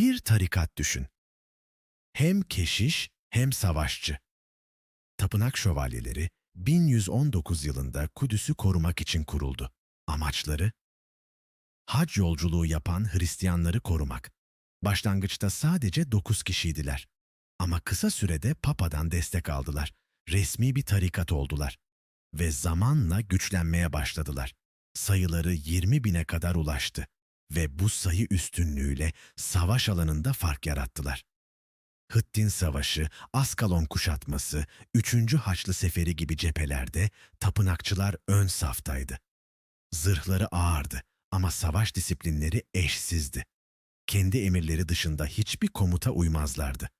Bir tarikat düşün. Hem keşiş hem savaşçı. Tapınak şövalyeleri 1119 yılında Kudüs'ü korumak için kuruldu. Amaçları? Hac yolculuğu yapan Hristiyanları korumak. Başlangıçta sadece 9 kişiydiler. Ama kısa sürede Papa'dan destek aldılar. Resmi bir tarikat oldular. Ve zamanla güçlenmeye başladılar. Sayıları 20 bine kadar ulaştı. Ve bu sayı üstünlüğüyle savaş alanında fark yarattılar. Hıttin Savaşı, Askalon kuşatması, 3. Haçlı Seferi gibi cephelerde tapınakçılar ön saftaydı. Zırhları ağırdı ama savaş disiplinleri eşsizdi. Kendi emirleri dışında hiçbir komuta uymazlardı.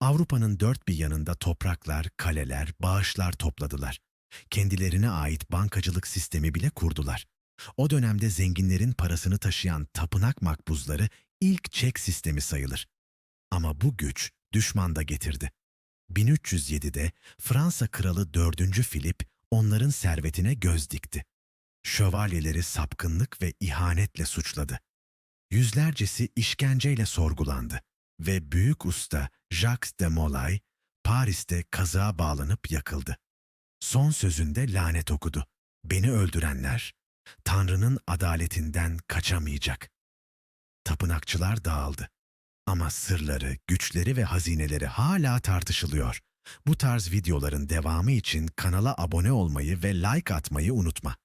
Avrupa'nın dört bir yanında topraklar, kaleler, bağışlar topladılar. Kendilerine ait bankacılık sistemi bile kurdular. O dönemde zenginlerin parasını taşıyan tapınak makbuzları ilk çek sistemi sayılır. Ama bu güç düşman da getirdi. 1307'de Fransa kralı 4. Filip onların servetine göz dikti. Şövalyeleri sapkınlık ve ihanetle suçladı. Yüzlercesi işkenceyle sorgulandı ve büyük usta Jacques de Molay Paris'te kazığa bağlanıp yakıldı. Son sözünde lanet okudu. Beni öldürenler Tanrı'nın adaletinden kaçamayacak. Tapınakçılar dağıldı. Ama sırları, güçleri ve hazineleri hala tartışılıyor. Bu tarz videoların devamı için kanala abone olmayı ve like atmayı unutma.